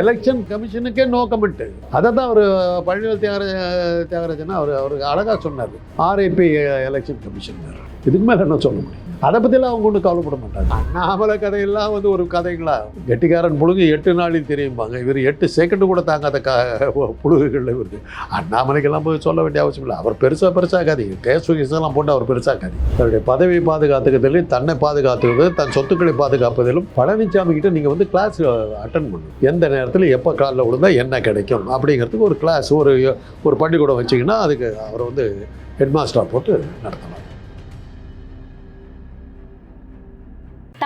Election கமிஷனுக்கே no comment அதை தான் அவர் பழனிவேல் தியாகராஜ தியாகராஜன் அவர் அவருக்கு அழகாக சொன்னார். ஆர்ஐபி எலெக்ஷன் கமிஷன் இதுக்கு மேலே என்ன சொல்ல முடியும். அதை பற்றிலாம் அவங்க ஒன்றும் கவலைப்பட மாட்டாங்க. அண்ணாமலை கதையெல்லாம் வந்து ஒரு கதைங்களா? கெட்டிக்காரன் புழுகு எட்டு நாளில் தெரியும்பாங்க. இவர் எட்டு செகண்டு கூட தாங்காத க புழுகுகளில் இவருக்கு. அண்ணாமலைக்கெல்லாம் போய் சொல்ல வேண்டிய அவசியம் இல்லை. அவர் பெருசாக பெருசாகாதீங்க கேஸ் எல்லாம் போட்டு அவர் பெருசாக்காதீங்க தன்னுடைய பதவியை பாதுகாத்துக்கிறதிலும் தன்னை பாதுகாத்துக்கிறது தன் சொத்துக்களை பாதுகாப்பதிலும் பழனிசாமி கிட்ட நீங்கள் வந்து கிளாஸ் அட்டன் பண்ணணும் எந்த நேரத்தில் எப்போ காலில் விழுந்தா என்ன கிடைக்கும்? அப்படிங்கிறதுக்கு ஒரு கிளாஸ் ஒரு ஒரு பள்ளிக்கூடம் வச்சிங்கன்னா அதுக்கு அவரை வந்து ஹெட்மாஸ்டராக போட்டு நடத்தலாம்.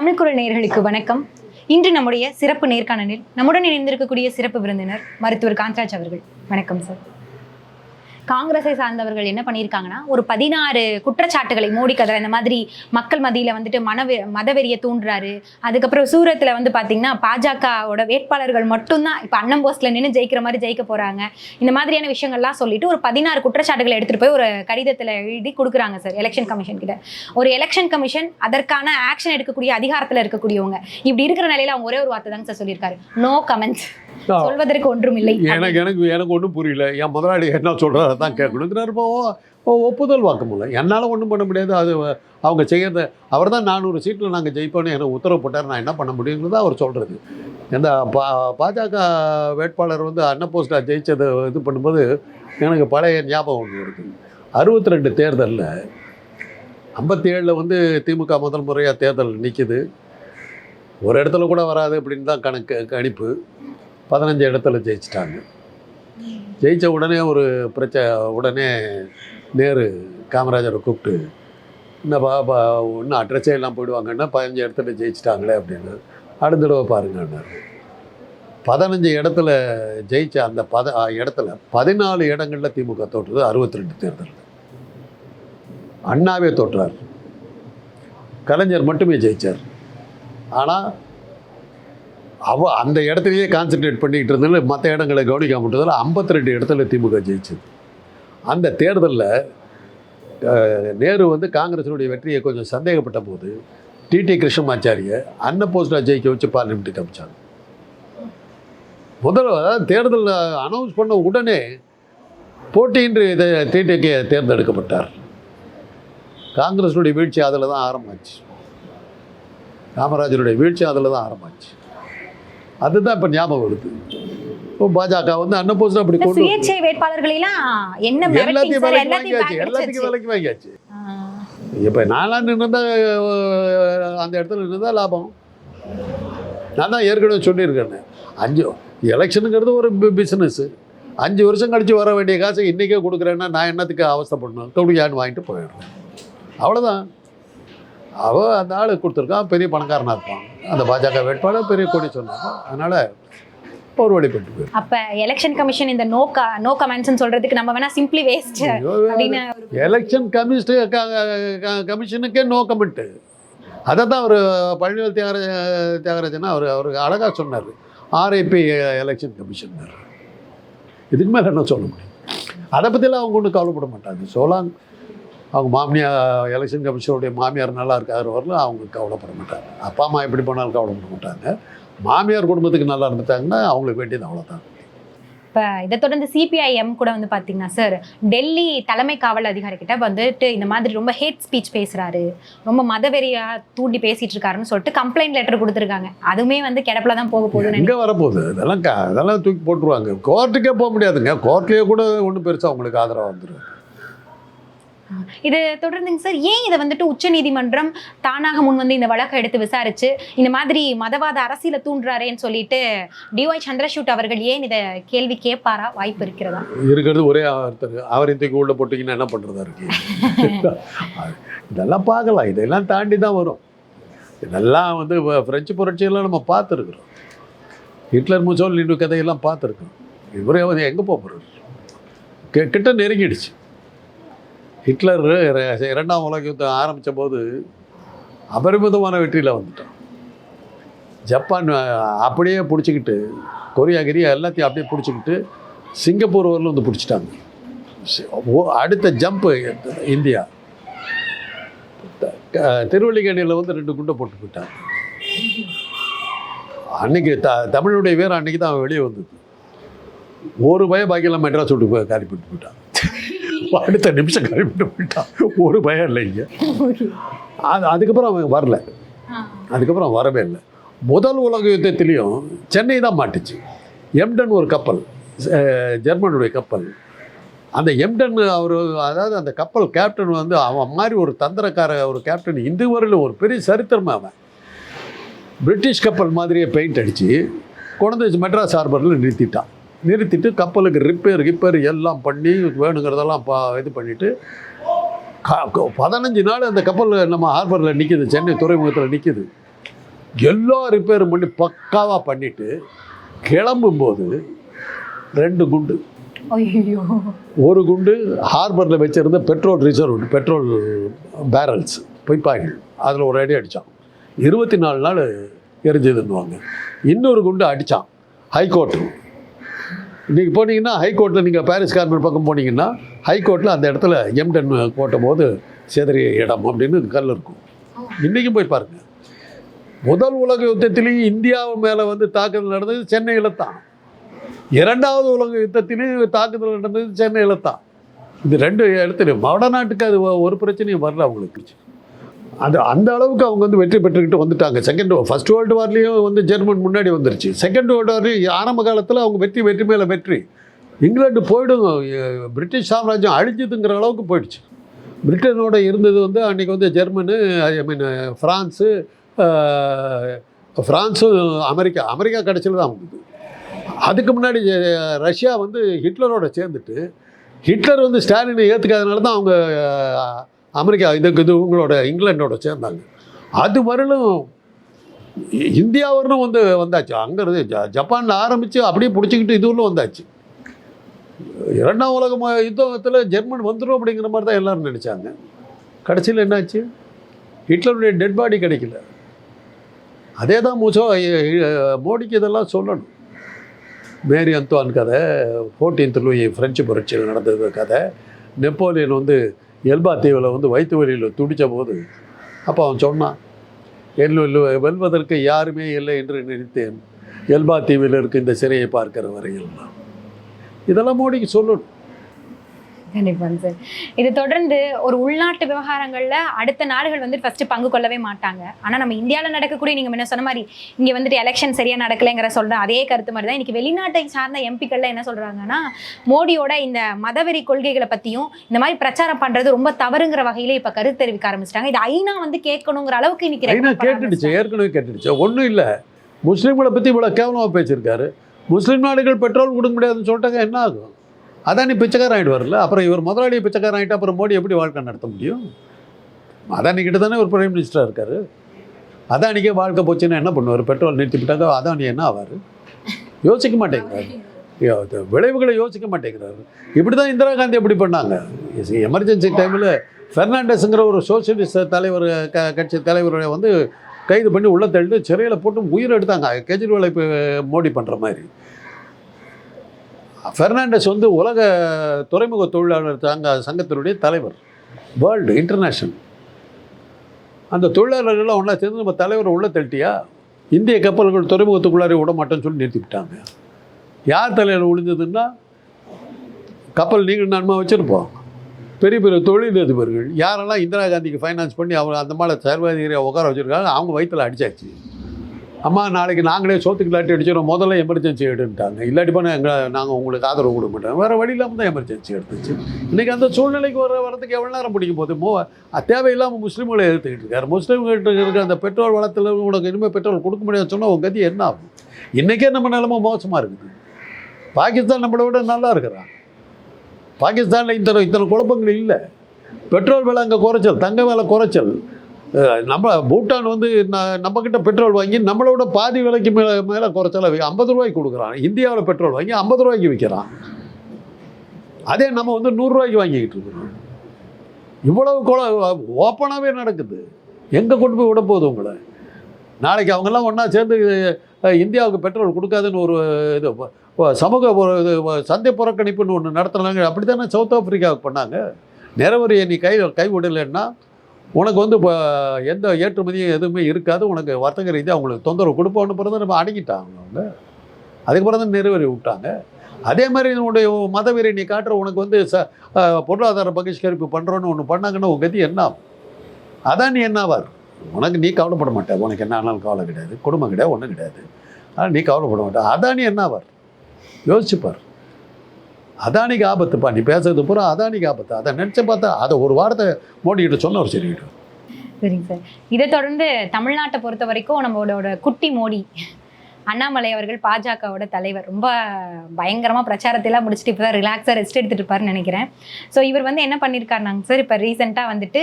தமிழ் குரல் நேயர்களுக்கு வணக்கம். இன்று நம்முடைய சிறப்பு நேர்காணலில் நம்முடன் இணைந்திருக்கக்கூடிய சிறப்பு விருந்தினர் மருத்துவர் காந்தராஜ் அவர்கள். வணக்கம் சார். காங்கிரஸை சார்ந்தவர்கள் என்ன பண்ணியிருக்காங்கன்னா ஒரு பதினாறு குற்றச்சாட்டுகளை மோடி கதிர இந்த மாதிரி மக்கள் மத்தியில் வந்துட்டு மனவெ மதவெறியை தூண்டுறாரு. அதுக்கப்புறம் சூரத்தில் வந்து பார்த்தீங்கன்னா பாஜகவோட வேட்பாளர்கள் மட்டும்தான் இப்போ அண்ணன் போஸ்டில் நின்று ஜெயிக்கிற மாதிரி ஜெயிக்க போகிறாங்க இந்த மாதிரியான விஷயங்கள்லாம் சொல்லிட்டு ஒரு பதினாறு குற்றச்சாட்டுகளை எடுத்துகிட்டு போய் ஒரு கடிதத்தில் எழுதி கொடுக்குறாங்க சார் எலெக்ஷன் கமிஷன் கிட்ட. ஒரு எலெக்ஷன் கமிஷன் அதற்கான ஆக்ஷன் எடுக்கக்கூடிய அதிகாரத்தில் இருக்கக்கூடியவங்க. இப்படி இருக்கிற நிலையில் அவங்க ஒரே ஒரு வார்த்தை தாங்க சார் சொல்லியிருக்காரு. நோ கமெண்ட்ஸ் சொல்வதற்கு ஒன்றும் இல்லை எனக்கு எனக்கு எனக்கு ஒன்றும் புரியல. என் முதலாளி என்ன சொல்கிறாரு தான் கேட்கணுங்கிறாரு இப்போ ஒப்புதல் வாக்குமூலம் என்னால் ஒன்றும் பண்ண முடியாது. அது அவங்க செய்யறத. அவர் தான் நானூறு சீட்டில் நாங்கள் ஜெயிப்போன்னு எனக்கு உத்தரவு போட்டார். நான் என்ன பண்ண முடியுங்கிறது அவர் சொல்கிறது இந்த பா பாஜக வேட்பாளர் வந்து அன்னபோஸ்டா ஜெயிச்சதை இது பண்ணும்போது எனக்கு பழைய ஞாபகம் ஒன்று வருது அறுபத்தி ரெண்டு தேர்தலில் ஐம்பத்தி ஏழில் வந்து திமுக முதல் முறையாக தேர்தல் நிற்கிது ஒரு இடத்துல கூட வராது அப்படின்னு தான் கணக்கு கணிப்பு. பதினஞ்சு இடத்துல ஜெயிச்சிட்டாங்க. ஜெயிச்ச உடனே ஒரு பிரச்சனை உடனே நேரு காமராஜரை கூப்பிட்டு என்னப்பா பா பா இன்னும் அட்ரஸே எல்லாம் போயிடுவாங்கன்னா பதினஞ்சு இடத்துல ஜெயிச்சிட்டாங்களே அப்படின்னு. அடுத்த தடவை பாருங்கன்னாரு பதினஞ்சு இடத்துல ஜெயித்த அந்த பத ஆ, இடத்துல பதினாலு இடங்களில் திமுக தோற்றுது அறுபத்தி ரெண்டு தேர்தல் அண்ணாவே தோற்றார். கலைஞர் மட்டுமே ஜெயிச்சார். ஆனால் அவ அந்த இடத்துலையே கான்சென்ட்ரேட் பண்ணிக்கிட்டு இருந்தாலும் மற்ற இடங்களை கவனிக்காம விட்டதில் ஐம்பத்தி ரெண்டு இடத்துல திமுக ஜெயிச்சது. அந்த தேர்தலில் நேரு வந்து காங்கிரஸினுடைய வெற்றியை கொஞ்சம் சந்தேகப்பட்ட போது டிடி கிருஷ்ணமாச்சாரிய அன்ன போஸ்டா ஜெயிக்க வச்சு பார்லிமெண்ட்டுக்கு அமைச்சாங்க முதல்ல அதாவது தேர்தல் அனௌன்ஸ் பண்ண உடனே போட்டியின்றி இதை டிடிக்கு தேர்ந்தெடுக்கப்பட்டார். காங்கிரஸுடைய வீழ்ச்சி அதில் தான் ஆரம்பிச்சு காமராஜருடைய வீழ்ச்சி அதில் தான் ஆரம்பிச்சு அதுதான் இப்போ ஞாபகம் வருது. இப்போ பாஜக வந்து அன்னபோஸ்டா அப்படி கொண்டு சுயேட்சை வேட்பாளர்களெல்லாம் என்ன எல்லாத்தையும் விலைக்கு வாங்கியாச்சு எல்லாத்துக்கும். விலைக்கு வாங்கியாச்சு. இப்போ நான்லாம் நின்றுந்தா அந்த இடத்துல நின்றுதா லாபம். நான் தான் ஏற்கனவே சொல்லியிருக்கேன். அஞ்சு எலெக்ஷனுங்கிறது ஒரு பிஸ்னஸ்ஸு அஞ்சு வருஷம் கழிச்சு வர வேண்டிய காசை இன்றைக்கே கொடுக்குறேன்னா நான் என்னத்துக்கு அவஸ்தைப்படணும் கொடுக்கான்னு வாங்கிட்டு போயிடுறேன். அவ்வளோதான் அவள் அந்த ஆள் கொடுத்துருக்கான் பெரிய பணக்காரனாக இருப்பான். அந்த பாஜக வேட்பாளர் பெரிய கொடி சொன்னாங்க. அதனால் ஒரு வழிபட்டு போயிடும் அப்ப எலெக்ஷன் கமிஷன் இந்த நோ க நோ கமெண்ட்ஸ் சொல்றதுக்கு நம்ம வேணா சிம்பிளி வேஸ்ட் அப்படின்னு எலெக்ஷன் கமிஷன் கமிஷனுக்கே நோ கமெண்ட்டு அதை தான் அவர் பழனிவேல் தியாகராஜ தியாகராஜன் அவர் அவருக்கு அழகாக சொன்னார். ஆர்ஐபி எலெக்ஷன் கமிஷனர் இதுக்கு மேலே என்ன சொல்ல முடியும்? அதை பற்றிலாம் அவங்க ஒன்றும் கவலைப்பட மாட்டாங்க. சோலாங் அவங்க மாமியார் எலெக்ஷன் கமிஷனுடைய மாமியார் நல்லா இருக்காரு வரல அவங்க கவலைப்பட மாட்டாங்க. அப்பா அம்மா எப்படி போனாலும் கவலைப்பட மாட்டாங்க. மாமியார் குடும்பத்துக்கு நல்லா இருந்துட்டாங்கன்னா அவங்களுக்கு வேண்டியது அவ்வளோதான் இப்ப இதை தொடர்ந்து சிபிஐஎம் கூட வந்து பாத்தீங்கன்னா சார் டெல்லி தலைமை காவல் அதிகாரி கிட்ட வந்துட்டு இந்த மாதிரி ரொம்ப ஹேட் ஸ்பீச் பேசுறாரு. ரொம்ப மதவெறியா தூண்டி பேசிட்டு இருக்காருன்னு சொல்லிட்டு கம்ப்ளைண்ட் லெட்டர் கொடுத்துருக்காங்க. அதுவுமே வந்து கிடப்புல தான் போக போகுதுன்னு எங்கே வரப்போகுது? இதெல்லாம் க அதெல்லாம் தூக்கி போட்டுருவாங்க. கோர்ட்டுக்கே போக முடியாதுங்க. கோர்ட்லேயே கூட ஒன்றும் பெருசாக உங்களுக்கு ஆதரவாக வந்துடும் இது தொடர்ந்துங்க சார். ஏன் இதை வந்துட்டு உச்சநீதிமன்றம் தானாக முன் வந்து இந்த வழக்கை எடுத்து விசாரிச்சு இந்த மாதிரி மதவாத அரசியல தூண்டுறாரேன்னு சொல்லிட்டு டிஒய் சந்திரசூட் அவர்கள் ஏன் இதை கேள்வி கேட்பாரா? வாய்ப்பு இருக்கிறதா? இருக்கிறது ஒரே ஒருத்தர் அவரை தூக்கி உள்ள போட்டிங்கன்னா என்ன பண்ணுறதா இருக்கு? இதெல்லாம் பார்க்கலாம். இதெல்லாம் தாண்டி தான் வரும். இதெல்லாம் வந்து வ- பிரெஞ்சு புரட்சியெல்லாம் நம்ம பார்த்துருக்குறோம். ஹிட்லர் முசோலினி கதையெல்லாம் பார்த்துருக்கோம் இவரே எங்கே போக போகிறார் கிட்ட நெருங்கிடுச்சு. ஹிட்லர் ரெ- இரண்டாம் உலக யுத்தம் ஆரம்பித்த போது அபரிமிதமான வெற்றியில் வந்துட்டான். ஜப்பான் அப்படியே பிடிச்சிக்கிட்டு கொரியா கிரியா எல்லாத்தையும் அப்படியே பிடிச்சிக்கிட்டு சிங்கப்பூர் வரலும் வந்து பிடிச்சிட்டாங்க. ஓ- அடுத்த ஜம்ப்பு இந்தியா. க- திருவள்ளிக்கேணியில் வந்து ரெண்டு குண்டை போட்டு போயிட்டாங்க அன்னைக்கு த தமிழுடைய பேர் அன்னைக்கு தான் அவன் வெளியே வந்தது. ஒரு பயம் பாக்கியெல்லாம் மெட்ராஸ் விட்டு போய் காரி போட்டு போயிட்டான். அடுத்த நிமிஷம் காரி போட்டு போயிட்டான். ஒரு பயம் இல்லை இங்கே. அது அதுக்கப்புறம் அவன் வரல. அதுக்கப்புறம் வரவே இல்லை. முதல் உலக யுத்தத்திலையும் சென்னை தான் மாட்டுச்சு. எம்டன் ஒரு கப்பல் ஜெர்மனுடைய கப்பல். அந்த எம்டன் அவர் அதாவது அந்த கப்பல் கேப்டன் வந்து அவன் மாதிரி ஒரு தந்திரக்கார ஒரு கேப்டன் இந்து வரையிலும் ஒரு பெரிய சரித்திரமா அவன். பிரிட்டிஷ் கப்பல் மாதிரியே பெயிண்ட் அடித்து கொண்டு வந்து மெட்ராஸ் ஹார்பரில் நிறுத்திட்டான். நிறுத்திட்டு கப்பலுக்கு ரிப்பேர் கிப்பேர் எல்லாம் பண்ணி வேணுங்கிறதெல்லாம் பா இது பண்ணிவிட்டு பதினஞ்சு நாள் அந்த கப்பல் நம்ம ஹார்பரில் நிற்கிது சென்னை துறைமுகத்தில் நிற்கிது எல்லா ரிப்பேரும் பண்ணி பக்காவாக பண்ணிவிட்டு கிளம்பும்போது ரெண்டு குண்டு. ஐயோ. ஒரு குண்டு ஹார்பரில் வச்சிருந்த பெட்ரோல் ரிசர்வ் பெட்ரோல் பேரல்ஸ் பொய்ப்பாய்கள் அதில் ஒரு அடி அடித்தான் இருபத்தி நாலு நாள் எரிஞ்சதுன்னுவாங்க. இன்னொரு குண்டு அடித்தான் ஹைகோர்ட் நீங்கள் போனீங்கன்னா ஹைகோர்ட்டில் நீங்கள் பாரிஸ் கார்மெண்ட் பக்கம் போனீங்கன்னா ஹைகோர்ட்டில் அந்த இடத்துல எம்டன் கோட்டும் போது செதறிய இடம் அப்படின்னு கல் இருக்கும். இன்றைக்கும் போய் பாருங்க. முதல் உலக யுத்தத்திலையும் இந்தியா மேலே வந்து தாக்குதல் நடந்தது சென்னையில் தான். இரண்டாவது உலக யுத்தத்திலையும் தாக்குதல் நடந்தது சென்னையில் தான். இது ரெண்டு இடத்துலையும். வடநாட்டுக்கு அது ஒரு பிரச்சனையும் வரல அவங்களுக்கு. அது அந்த அளவுக்கு அவங்க வந்து வெற்றி பெற்றுக்கிட்டு வந்துட்டாங்க. செகண்ட் ஃபர்ஸ்ட் வேர்ல்டு வார்லேயும் வந்து ஜெர்மன் முன்னாடி வந்துருச்சு. செகண்ட் வேர்ல்டு வார்லேயும் ஆரம்ப காலத்தில் அவங்க வெற்றி வெற்றி மேலே வெற்றி. இங்கிலாந்து போயிடும். பிரிட்டிஷ் சாம்ராஜ்யம் அழிஞ்சதுங்கிற அளவுக்கு போயிடுச்சு. பிரிட்டனோட இருந்தது வந்து அன்றைக்கி வந்து ஜெர்மனு ஐ மீன் ஃப்ரான்ஸு ஃப்ரான்ஸும் அமெரிக்கா அமெரிக்கா கடைசியில் தான் வந்தது. அதுக்கு முன்னாடி ரஷ்யா வந்து ஹிட்லரோட சேர்ந்துட்டு ஹிட்லர் வந்து ஸ்டாலினை ஏற்றுக்காதனால தான் அவங்க அமெரிக்கா இதுக்கு இது உங்களோட இங்கிலாண்டோட சேர்ந்தாங்க. அது வரலும் இந்தியா வரலும் வந்து வந்தாச்சு. அங்கேருந்து ஜப்பானில் ஆரம்பித்து அப்படியே பிடிச்சிக்கிட்டு இதுவும் வந்தாச்சு. இரண்டாம் உலக ம- யுத்தத்தில் ஜெர்மன் வந்துடும் அப்படிங்கிற மாதிரி தான் எல்லோரும் நினச்சாங்க. கடைசியில் என்னாச்சு? ஹிட்லருடைய டெட் பாடி கிடைக்கல. அதே தான் மூச்சோ மோடிக்கு இதெல்லாம் சொல்லணும். மேரி அந்துவான் கதை ஃபோர்டீன்த் லூயி ஃப்ரெஞ்சு புரட்சியில் நடந்தது கதை. நெப்போலியன் வந்து எல்பா தீவில் வந்து வயிற்று வலியில் துடித்த போது அப்போ அவன் சொன்னான் எல்லு வெல்வதற்கு யாருமே இல்லை என்று நினைத்தேன். எல்பா தீவில் இருக்க இந்த சிறையை பார்க்கிற வரையில். இதெல்லாம் மோடிக்கு சொல்லணும். கண்டிப்பாங்க சார் இது தொடர்ந்து ஒரு உள்நாட்டு விவகாரங்கள்ல அடுத்த நாடுகள் வந்து ஃபர்ஸ்ட் பங்கு கொள்ளவே மாட்டாங்க. ஆனா நம்ம இந்தியாவில் நடக்கக்கூடிய நீங்க முன்ன சொன்ன மாதிரி இங்க வந்துட்டு எலெக்ஷன் சரியா நடக்கலைங்கிற சொல்ற அதே கருத்து மாதிரி தான் இன்னைக்கு வெளிநாட்டை சார்ந்த எம்பிக்கள்ல என்ன சொல்றாங்கன்னா மோடியோட இந்த மதவெறி கொள்கைகளை பத்தியும் இந்த மாதிரி பிரச்சாரம் பண்றது ரொம்ப தவறுங்கிற வகையில இப்ப கருத்து தெரிவிக்க ஆரம்பிச்சிட்டாங்க. இது ஐநா வந்து கேட்கணுங்கிற அளவுக்கு இன்னைக்கு கேட்டுடுச்சு ஏற்கனவே கேட்டுடுச்சு. ஒன்றும் இல்லை. முஸ்லீம்களை பற்றி இவ்வளோ கேவலமாக பேசியிருக்காரு. முஸ்லீம் நாடுகள் பெட்ரோல் கொடுக்க முடியாதுன்னு சொல்லிட்டாங்க என்ன ஆகும்? அதானி பிச்சைக்காரன் ஆகிட்டு வரல. அப்புறம் இவர் முதலாளி பிச்சைக்காரன் ஆகிட்டு அப்புறம் மோடி எப்படி வாழ்க்கை நடத்த முடியும்? அதானி கிட்ட தானே ஒரு பிரைம் மினிஸ்டராக இருக்கார். அதானிக்கே வாழ்க்கை போச்சுன்னா என்ன பண்ணுவார்? பெட்ரோல் நிறுத்திவிட்டாங்க அதானி என்ன ஆவார்? யோசிக்க மாட்டேங்கிறாரு. விளைவுகளை யோசிக்க மாட்டேங்கிறாரு. இப்படி தான் இந்திரா காந்தி எப்படி பண்ணாங்க? எமர்ஜென்சி டைமில் ஃபெர்னாண்டஸுங்கிற ஒரு சோசியலிஸ்ட் தலைவர் க கட்சி தலைவரை வந்து கைது பண்ணி உள்ளே தள்ளிட்டு சிறையில் போட்டு உயிர் எடுத்தாங்க. கெஜ்ரிவாலை இப்போ மோடி பண்ணுற மாதிரி. ஃபெர்னாண்டஸ் வந்து உலக துறைமுக தொழிலாளர் சங்க சங்கத்தினுடைய தலைவர். வேர்ல்டு இன்டர்நேஷ்னல் அந்த தொழிலாளர்கள்லாம் ஒன்றா சேர்ந்து நம்ம தலைவரை உள்ளே தள்ளிட்டியா? இந்திய கப்பல்கள் துறைமுகத்துக்குள்ளாரே விட மாட்டேன்னு சொல்லி நிறுத்திவிட்டாங்க யார் தலையில் விழுந்ததுன்னா கப்பல் நீங்கள் நன்மை வச்சுருப்போம். பெரிய பெரிய தொழிலதிபர்கள். யாரெல்லாம் இந்திரா காந்திக்கு ஃபைனான்ஸ் பண்ணி அவங்க அந்த மாதிரி சர்வாதிகாரியாக உட்கார வச்சுருக்காங்க அவங்க வயிற்றில் அடிச்சாச்சு. அம்மா நாளைக்கு நாங்களே சோத்துக்கு இல்லாட்டி அடிச்சிடும் முதல்ல எமர்ஜென்சி எடுன்ட்டாங்க இல்லாட்டி போனால் எங்களை நாங்கள் உங்களுக்கு ஆதரவு கொடுக்க மாட்டோம். வேறு வழி இல்லாமல் தான் எமர்ஜென்சி எடுத்துச்சு. இன்றைக்கி அந்த சூழ்நிலைக்கு வர வரதுக்கு எவ்வளோ நேரம் பிடிக்கும் போது மோ தேவையில்லாமல் முஸ்லீம்களை எடுத்துக்கிட்டு இருக்காரு. முஸ்லீம்கிட்ட இருக்கிற அந்த பெட்ரோல் வளத்தில் உனக்கு இனிமேல் பெட்ரோல் கொடுக்க முடியாதுன்னு சொன்னால் உங்கள் கதி என்ன ஆகும்? இன்றைக்கே நம்ம நிலமை மோசமாக இருக்குது. பாகிஸ்தான் நம்மளை விட நல்லா இருக்கிறான். பாகிஸ்தானில் இத்தனை இத்தனை குழப்பங்கள் இல்லை. பெட்ரோல் விலை அங்கே குறைச்சல் தங்க விலை குறைச்சல். நம்ம பூட்டான் வந்து ந- நம்மக்கிட்ட பெட்ரோல் வாங்கி நம்மளோட பாதி விலைக்கு மேலே மேலே குறைச்சல ஐம்பது ரூபாய்க்கு கொடுக்குறான். இந்தியாவில் பெட்ரோல் வாங்கி ஐம்பது ரூபாய்க்கு விற்கிறான். அதே நம்ம வந்து நூறுரூவாய்க்கு வாங்கிக்கிட்டு இருக்கிறோம். இவ்வளவு குழ ஓப்பனாகவே நடக்குது. எங்கே கொண்டு போய் விட போகுது உங்களை? நாளைக்கு அவங்கெல்லாம் ஒன்றா சேர்ந்து இந்தியாவுக்கு பெட்ரோல் கொடுக்காதுன்னு ஒரு இது சமூக ஒரு இது சந்தை புறக்கணிப்புன்னு ஒன்று நடத்துனாங்க அப்படி தானே சவுத் ஆஃப்ரிக்காவுக்கு பண்ணாங்க? நிறவரியை நீ கை கை விடலைன்னா உனக்கு வந்து இப்போ எந்த ஏற்றுமதியும் எதுவுமே இருக்காது. உனக்கு வர்த்தக ரீதியாக அவங்களுக்கு தொந்தரவு கொடுப்போன்னு பிறகு நம்ம அடங்கிட்டாங்க அவங்க. அதுக்கப்புறம் தான் நிறைவேறி விட்டாங்க. அதே மாதிரி உன்னுடைய மதவெறி நீ காட்டுற உனக்கு வந்து ச பொருளாதார பகிஷ்கரிப்பு பண்ணுறோன்னு ஒன்று பண்ணாங்கன்னா உன் கதி என்ன அதான் நீ என்னவார் உனக்கு நீ கவலைப்பட மாட்டே. உனக்கு என்ன ஆனாலும் கவலை கிடையாது. குடும்பம் கிடையாது ஒன்றும் கிடையாது. ஆனால் நீ கவலைப்பட மாட்டேன் அதான் நீ என்னவார் யோசிச்சுப்பார். அதானிக்கு ஆபத்துப்பா நீ பேசுறது பூரா அதானிக்கு ஆபத்து அதை நினச்சி பார்த்தா அதை ஒரு வாரத்தை மோடிக்கிட்ட சொன்ன ஒரு சரிக்கிட்டு சரிங்க சார். இதை தொடர்ந்து தமிழ்நாட்டை பொறுத்த வரைக்கும் நம்மளோட குட்டி மோடி அண்ணாமலை அவர்கள் பாஜகவோட தலைவர். ரொம்ப பயங்கரமாக பிரச்சாரத்தையெல்லாம் முடிச்சுட்டு இப்போ தான் ரிலாக்ஸாக ரெஸ்ட் எடுத்துகிட்டு இருப்பாருன்னு நினைக்கிறேன். ஸோ இவர் வந்து என்ன பண்ணியிருக்காருனாங்க சார் இப்போ ரீசெண்டாக வந்துட்டு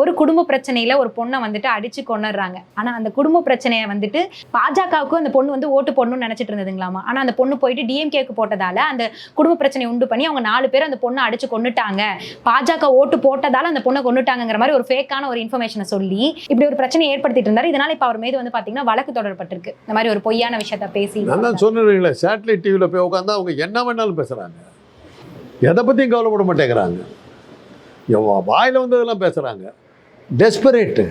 ஒரு குடும்ப பிரச்சனையில் ஒரு பொண்ணை வந்துட்டு அடித்து கொண்டுடுறாங்க ஆனால் அந்த குடும்ப பிரச்சனையை வந்துட்டு பாஜகவுக்கும் அந்த பொண்ணு வந்து ஓட்டு போடணும்னு நினச்சிட்டு இருந்ததுங்களாமா? ஆனால் அந்த பொண்ணு போயிட்டு டிஎம்கேக்கு போட்டதால் அந்த குடும்ப பிரச்சனையை உண்டு பண்ணி அவங்க நாலு பேர் அந்த பொண்ணை அடித்து கொண்டுட்டாங்க பாஜக ஓட்டு போட்டதால் அந்த பொண்ணை கொண்டுட்டாங்கங்கிற மாதிரி ஒரு ஃபேக்கான ஒரு இன்ஃபர்மேஷனை சொல்லி இப்படி ஒரு பிரச்சனையை ஏற்படுத்திட்டு இருந்தார். இதனால் இப்போ அவர் மீது வந்து பார்த்தீங்கன்னா வழக்கு தொடரப்பட்டிருக்கு. இந்த மாதிரி ஒரு பொய்யான விஷயத்த பேசி நான் தான் சொன்னீங்களே சேட்டலைட் டிவியில் போய் உட்காந்தா அவங்க என்ன வேணாலும் பேசுகிறாங்க எதை பற்றியும் கவலைப்பட மாட்டேங்கிறாங்க. வாயில் வந்ததெல்லாம் பேசுகிறாங்க டெஸ்பரேட்டு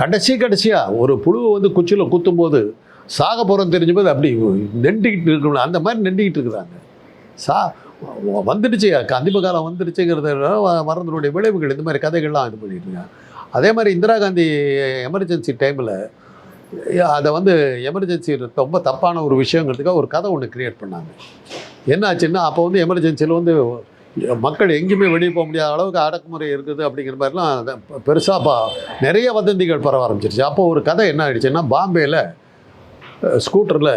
கடைசி கடைசியாக ஒரு புழுவை வந்து குச்சியில் குத்தும்போது சாக போகிறோம் தெரிஞ்சபோது அப்படி நெண்டிக்கிட்டு இருக்கணும். அந்த மாதிரி நெண்டிக்கிட்டு இருக்கிறாங்க. சா வந்துடுச்சு கந்திம காலம் வந்துடுச்சுங்கிறத மறந்தனுடைய விளைவுகள் இந்த மாதிரி கதைகள்லாம் இது பண்ணிட்டு இருக்காங்க. அதே மாதிரி இந்திரா காந்தி எமர்ஜென்சி டைமில் அதை வந்து எமர்ஜென்சி ரொம்ப தப்பான ஒரு விஷயங்கிறதுக்காக ஒரு கதை ஒன்று கிரியேட் பண்ணாங்க. என்னாச்சுன்னா அப்போ வந்து எமர்ஜென்சியில் வந்து மக்கள் எங்கேயுமே வெளியே போக முடியாத அளவுக்கு அடக்குமுறை இருக்குது அப்படிங்கிற மாதிரிலாம் பெருசாக பா நிறைய வதந்திகள் பரவ ஆரம்பிச்சிருச்சு. அப்போ ஒரு கதை என்ன ஆயிடுச்சுன்னா பாம்பேயில் ஸ்கூட்டரில்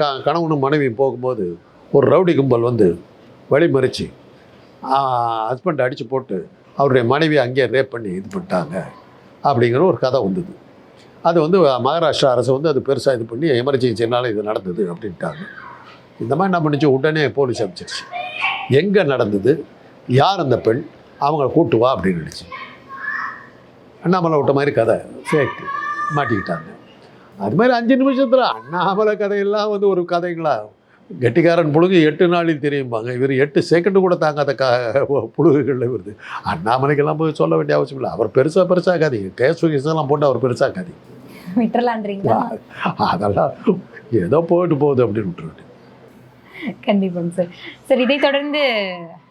க கணவனும் மனைவியும் போகும்போது ஒரு ரவுடி கும்பல் வந்து வழிமறிச்சு ஹஸ்பண்ட் அடித்து போட்டு அவருடைய மனைவியை அங்கேயே ரேப் பண்ணி இது பண்ணிட்டாங்க அப்படிங்கிற ஒரு கதை வந்தது. அது வந்து மகாராஷ்டிரா அரசு வந்து அது பெருசாக இது பண்ணி எமர்ஜென்சினால இது நடந்தது அப்படின்ட்டாங்க. இந்த மாதிரி என்ன பண்ணிச்சு? உடனே போலீஸ் அமைச்சிருச்சு எங்கே நடந்தது? யார் அந்த பெண்? அவங்கள கூட்டு வா அப்படின்னு நினச்சி. அண்ணாமலை விட்ட மாதிரி கதை. ஃபேக் மாட்டிக்கிட்டாங்க. அது மாதிரி அஞ்சு நிமிஷத்தில் அண்ணாமலை கதையெல்லாம் வந்து ஒரு கதைங்களா? கெட்டிக்காரன் புழுகு எட்டு நாளில் தெரியும்பாங்க. இவர் எட்டு செகண்டு கூட தாங்காத க புழுகுகளில் வருது. அண்ணாமலைக்கெல்லாம் போய் சொல்ல வேண்டிய அவசியம் இல்லை. அவர் பெருசாக பெருசாக கதை கேஸ் எல்லாம் போட்டு அவர் பெருசாக கதை விட்டுறலான்றீங்களா? அதெல்லாம் ஏதோ போயிட்டு போகுது அப்படின்னு விட்டுருவேன் கண்டிப்பாங்க சார். சார் இதை தொடர்ந்து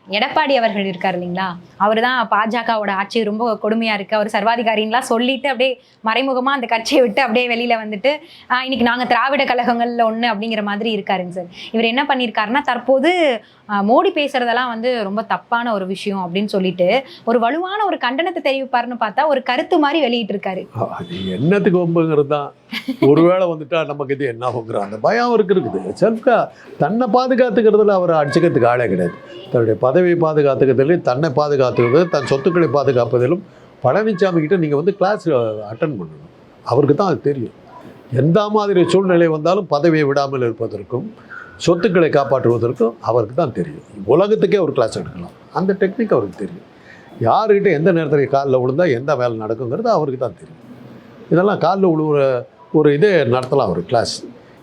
எடப்பாடி அவர்கள் இருக்கார் இல்லைங்களா? அவர் தான் பாஜகவோட ஆட்சி ரொம்ப கொடுமையா இருக்கு. அவர் சர்வாதிகாரின்லாம் சொல்லிட்டு அப்படியே மறைமுகமா அந்த கட்சியை விட்டு அப்படியே வெளியில வந்துட்டு ஆஹ், இன்னைக்கு நாங்க திராவிட கழகங்கள்ல ஒன்று அப்படிங்கிற மாதிரி இருக்காருங்க சார். இவர் என்ன பண்ணியிருக்காருன்னா தற்போது ஆஹ், மோடி பேசுறதெல்லாம் வந்து ரொம்ப தப்பான ஒரு விஷயம் அப்படின்னு சொல்லிட்டு ஒரு வலுவான ஒரு கண்டனத்தை தெரிவிப்பாருன்னு பார்த்தா ஒரு கருத்து மாதிரி வெளியிட்டு இருக்காரு என்னத்துக்கு ஒம்புங்கிறது தான். ஒருவேளை வந்துட்டா நமக்கு இது என்ன ஆகுங்கிற அந்த பயம் அவருக்கு இருக்குது. செல்ஃப்கா தன்னை பாதுகாத்துக்கிறதுல அவர் அடிச்சுக்கிறதுக்கு ஆளே கிடையாது. தன்னுடைய பதவியை பாதுகாத்துக்கிறதுலையும் தன்னை பாதுகாத்துக்கிறது தன் சொத்துக்களை பாதுகாப்பதிலும் பழனிசாமி கிட்ட நீங்கள் வந்து கிளாஸ் அட்டன் பண்ணணும். அவருக்கு தான் அது தெரியும். எந்த மாதிரி சூழ்நிலை வந்தாலும் பதவியை விடாமல் இருப்பதற்கும் சொத்துக்களை காப்பாற்றுவதற்கும் அவருக்கு தான் தெரியும். உலகத்துக்கே ஒரு கிளாஸ் எடுக்கலாம். அந்த டெக்னிக் அவருக்கு தெரியும். யாருக்கிட்ட எந்த நேரத்தில் காலில் விழுந்தால் எந்த வேலை நடக்குங்கிறது அவருக்கு தான் தெரியும். இதெல்லாம் காலில் விழுவுற ஒரு இதே நடத்தலாம் ஒரு கிளாஸ்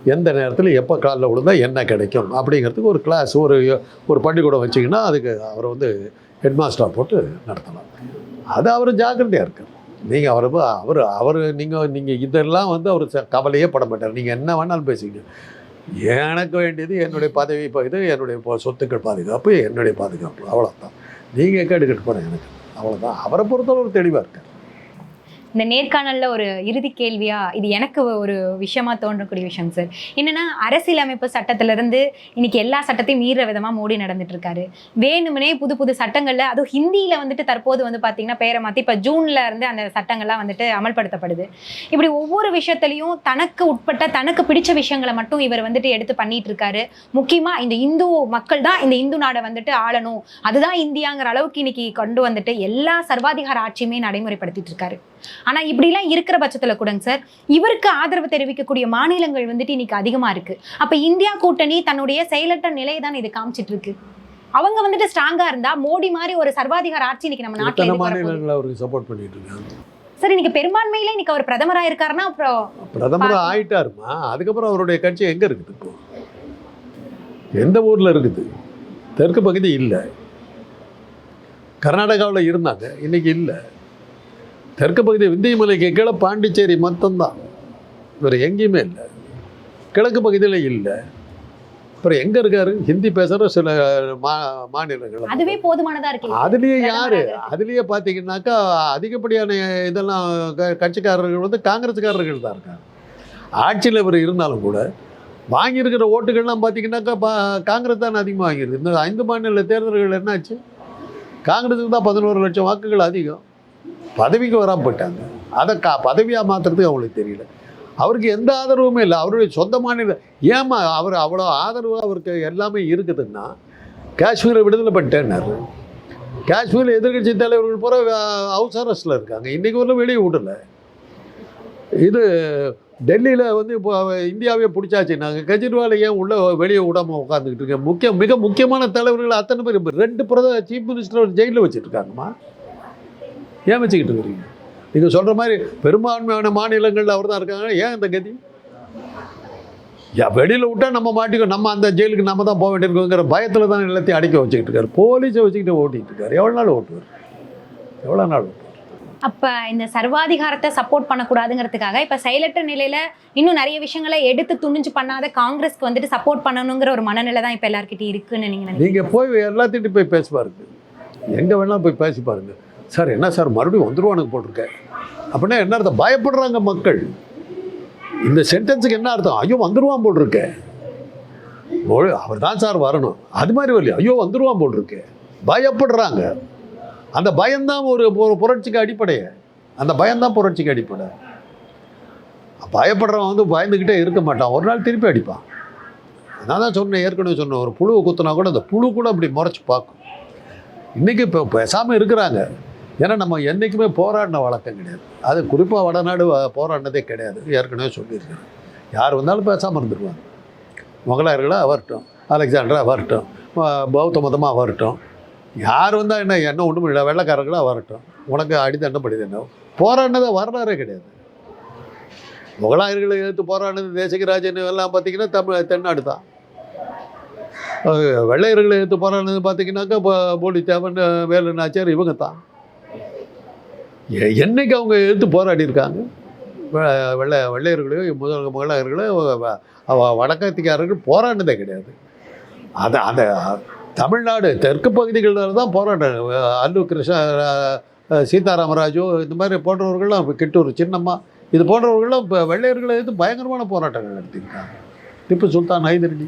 எந்த நேரத்தில் எப்போ காலில் விழுந்தால் என்ன கிடைக்கும் அப்படிங்கிறதுக்கு ஒரு கிளாஸ் ஒரு ஒரு பள்ளிக்கூடம் வச்சிங்கன்னா அதுக்கு அவரை வந்து ஹெட் மாஸ்டராக போட்டு நடத்தலாம். அது அவர் ஜாக்கிரதையாக இருக்கார். நீங்கள் அவர் அவர் அவர் நீங்கள் நீங்கள் இதெல்லாம் வந்து அவர் ச- கவலையே பட மாட்டார். நீங்கள் என்ன வேணாலும் பேசிங்க எனக்கு வேண்டியது என்னுடைய பதவி இது என்னுடைய சொத்துக்கள் பாதுகாப்பு என்னுடைய பாதுகாப்பு. அவ்வளோதான் நீங்கள் கேட்டுக்கிட்டு போனேன் எனக்கு. அவ்வளோதான் அவரை பொறுத்தளவு தெளிவாக இருக்கார். இந்த நேர்காணலில் ஒரு இறுதி கேள்வியா? இது எனக்கு ஒரு விஷயமா தோன்றக்கூடிய விஷயம் சார் என்னன்னா அரசியலமைப்பு சட்டத்திலிருந்து இன்னைக்கு எல்லா சட்டத்தையும் மீற விதமாக மோடி நடந்துட்டு இருக்காரு வேணுமனே புது புது சட்டங்களில் அதுவும் ஹிந்தியில் வந்துட்டு தற்போது வந்து பார்த்தீங்கன்னா பேரை மாற்றி இப்போ ஜூன்ல இருந்து அந்த சட்டங்கள்லாம் வந்துட்டு அமல்படுத்தப்படுது. இப்படி ஒவ்வொரு விஷயத்திலையும் தனக்கு உட்பட்ட தனக்கு பிடிச்ச விஷயங்களை மட்டும் இவர் வந்துட்டு எடுத்து பண்ணிட்டு இருக்காரு முக்கியமாக இந்த இந்து மக்கள் தான் இந்த இந்து நாடை வந்துட்டு ஆளணும். அதுதான் இந்தியாங்கிற அளவுக்கு இன்னைக்கு கொண்டு வந்துட்டு எல்லா சர்வாதிகார ஆட்சியுமே நடைமுறைப்படுத்திட்டு இருக்காரு ஆனா இப்படிலாம் இருக்கிற பட்சத்துல கூடங்க சார் இவருக்கு ஆதரவு தெரிவிக்கக்கூடிய மாநிலங்கள் வந்துட்டு இன்னைக்கு அதிகமா இருக்கு. அப்ப இந்தியா கூட்டணி தன்னுடைய செயலற்ற நிலையை தான் இது காமிச்சிட்டு இருக்கு அவங்க வந்துட்டு ஸ்ட்ராங்கா இருந்தா மோடி மாதிரி ஒரு சர்வாதிகார ஆட்சி இன்னைக்கு நம்ம நாட்டுல அவருக்கு சப்போர்ட் பண்ணிட்டு இருக்காங்க சார் இன்னைக்கு பெரும்பான்மையில இன்னைக்கு அவர் பிரதமரா இருக்காருன்னா அப்புறம் பிரதமர் ஆயிட்டாருமா? அதுக்கப்புறம் அவருடைய கட்சி எங்கே இருக்குது இப்போ? எந்த ஊரில் இருக்குது? தெற்கு பகுதி இல்லை. கர்நாடகாவில் இருந்தாங்க இன்னைக்கு இல்லை. தெற்கு பகுதி விந்திய மலைக்கு கீழே பாண்டிச்சேரி மட்டும்தான். வேறு எங்கேயுமே இல்லை. கிழக்கு பகுதியில் இல்லை. அப்புறம் எங்கே இருக்காரு? ஹிந்தி பேசுகிற சில மா மாநிலங்கள். அதுவே போதுமானதா இருக்கு. அதுலேயே யாரு? அதுலேயே பார்த்தீங்கன்னாக்கா அதிகப்படியான இதெல்லாம் க- கட்சிக்காரர்கள் வந்து காங்கிரஸ்காரர்கள் தான் இருக்காங்க. ஆட்சியில் இவர் இருந்தாலும் கூட வாங்கியிருக்கிற ஓட்டுகள்லாம் பார்த்தீங்கன்னாக்கா பா காங்கிரஸ் தான் அதிகமாக வாங்கியிருக்கு இந்த ஐந்து மாநில தேர்தல்கள் என்னாச்சு? காங்கிரஸுக்கு தான் பதினோரு லட்சம் வாக்குகள் அதிகம். பதவிக்கு வராமல் போயிட்டாங்க. அதை கா பதவியாக மாற்றுறதுக்கு அவங்களுக்கு தெரியல. அவருக்கு எந்த ஆதரவுமே இல்லை. அவருடைய சொந்த மாநில ஏமா அவர் அவ்வளோ ஆதரவு அவருக்கு எல்லாமே இருக்குதுன்னா காஷ்மீரை விடுதலை பண்ணிட்டேன்னாரு. காஷ்மீரில் எதிர்கட்சி தலைவர்கள் பூரா ஹவுஸ் இருக்காங்க. இன்றைக்கி வரலும் வெளியே விடல. இது டெல்லியில் வந்து இப்போ இந்தியாவே பிடிச்சாச்சு. நாங்கள் கெஜ்ரிவால் ஏன் உள்ளே வெளியே விடாமல் உட்காந்துக்கிட்டு இருக்கேன் முக்கிய மிக முக்கியமான தலைவர்கள் அத்தனை பேர். ரெண்டு பிரத சீஃப் மினிஸ்டர் ஜெயிலில் வச்சுட்டு இருக்காங்கம்மா. ஏன் வச்சுக்கிட்டு இருக்கிறீங்க. நீங்கள் சொல்கிற மாதிரி பெரும்பான்மையான மாநிலங்களில் அவர் தான் இருக்காங்க. ஏன் இந்த கதி? வெளியில் விட்டா நம்ம மாட்டிக்கோ நம்ம அந்த ஜெயிலுக்கு நம்ம தான் போக வேண்டியிருக்கோங்கிற பயத்தில் தான் எல்லாத்தையும் அடைக்க வச்சுக்கிட்டு இருக்காரு. போலீஸை வச்சுக்கிட்டு ஓட்டிகிட்டு இருக்காரு. எவ்வளோ நாள் ஓட்டுவார்? எவ்வளோ நாள் அப்ப இந்த சர்வாதிகாரத்தை சப்போர்ட் பண்ணக்கூடாதுங்கிறதுக்காக இப்ப செயலற்ற நிலையில இன்னும் நிறைய விஷயங்களை எடுத்து துணிஞ்சு பண்ணாத காங்கிரஸ்க்கு வந்துட்டு சப்போர்ட் பண்ணணுங்கிற ஒரு மனநிலை தான் இப்ப எல்லார்கிட்டயும் இருக்குன்னு நீங்க நினைக்கிறீங்க? நீங்கள் போய் எல்லாத்திட்டும் போய் பேசி பாருங்க. எங்கே வேணாலும் போய் பேசி பாருங்க. சார் என்ன சார் மறுபடியும் வந்துருவானுக்கு போட்டிருக்கேன் அப்படின்னா என்ன அர்த்தம்? பயப்படுறாங்க மக்கள். இந்த சென்டென்ஸுக்கு என்ன அர்த்தம்? ஐயோ வந்துருவான் போட்டிருக்கேன் அவர் தான் சார் வரணும். அது மாதிரி வரலையா? ஐயோ வந்துருவான் போட்டிருக்கு. பயப்படுறாங்க. அந்த பயம்தான் ஒரு ஒரு புரட்சிக்கு அடிப்படையை அந்த பயம்தான் புரட்சிக்கு அடிப்படை. பயப்படுறவன் வந்து பயந்துக்கிட்டே இருக்க மாட்டான். ஒரு நாள் திருப்பி அடிப்பான். நான் தான் சொன்னேன் ஏற்கனவே சொன்னேன். ஒரு புழுவை குத்துனா கூட அந்த புழு கூட அப்படி முறைச்சி பார்க்கும். இன்றைக்கி இப்போ பேசாமல் இருக்கிறாங்க. ஏன்னா நம்ம என்றைக்குமே போராடின வழக்கம் கிடையாது. அது குறிப்பாக வடநாடு போராடினதே கிடையாது. ஏற்கனவே சொல்லியிருக்கிறேன். யார் வந்தாலும் பேசாமல் இருந்துருவாங்க. முகலாயர்களாக வரட்டும் அலெக்சாண்டராக வரட்டும் பௌத்த மதமாக வரட்டும் யார் வந்தால் என்ன என்ன ஒன்றும் இல்லை வெள்ளக்காரர்களாக வரட்டும் உனக்கு அடித்தண்டம் என்ன போராடினதை வரலாறே கிடையாது. முகலாயர்களை எதிர்த்து போராடினது தேசகராஜன் எல்லாம் பார்த்தீங்கன்னா தமிழ் தென்னாடு தான். வெள்ளையர்களை எடுத்து போராடினது பார்த்தீங்கன்னாக்கா இப்போ போலித்தேவன் வேலு நாச்சியார் இவங்க தான். என்னைக்கு அவங்க எடுத்து போராடி இருக்காங்க? வெள்ளை வெள்ளையர்களையோ முதல் முகலாயர்களோ வடக்கத்திக்காரர்கள் போராடினதே கிடையாது. அது அந்த தமிழ்நாடு தெற்கு பகுதிகளில் தான் போராட்டம். அல்லு கிருஷ்ண அஹ், சீதாராமராஜு இந்த மாதிரி போன்றவர்கள்லாம் இப்ப கிட்டூர் சின்னம்மா இது போன்றவர்கள்லாம் இப்போ வெள்ளையர்களை எதிர்த்து பயங்கரமான போராட்டங்கள் நடத்தியிருக்காங்க. திப்பு சுல்தான் ஹைதரலி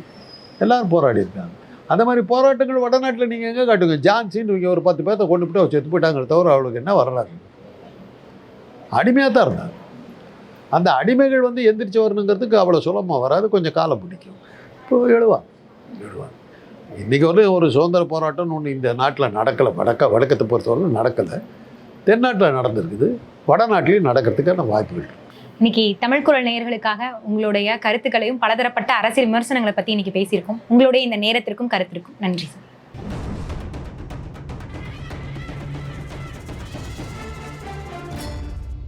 எல்லோரும் போராடியிருக்காங்க அந்த மாதிரி போராட்டங்கள் வடநாட்டில் நீங்கள் எங்கே காட்டுங்க ஜான்சின்னு இங்கே ஒரு பத்து பேர்த்த கொண்டு போட்டு அவ செத்து போயிட்டாங்க தவிர அவளுக்கு என்ன வரலாறு? அடிமையாக தான் இருந்தாங்க. அந்த அடிமைகள் வந்து எந்திரிச்சு வரணுங்கிறதுக்கு அவ்வளோ சுலபமாக வராது. கொஞ்சம் காலம் பிடிக்கும். இப்போ எழுவாங்க. எழுவாங்க. இன்றைக்கி வந்து ஒரு சுதந்திர போராட்டம்னு ஒன்று இந்த நாட்டில் நடக்கலை. வடக்க வடக்கத்தை பொறுத்தவரை நடக்கலை. தென்னாட்டில் நடந்திருக்குது. வடநாட்டிலையும் நடக்கிறதுக்கான வாய்ப்புகள் இன்னைக்கு தமிழ் குரல் நேயர்களுக்காக உங்களுடைய கருத்துக்களையும் பலதரப்பட்ட அரசியல் விமர்சனங்களை பற்றி இன்னைக்கு பேசியிருக்கோம். உங்களுடைய இந்த நேரத்திற்கும் கருத்திற்கும் நன்றி சார்.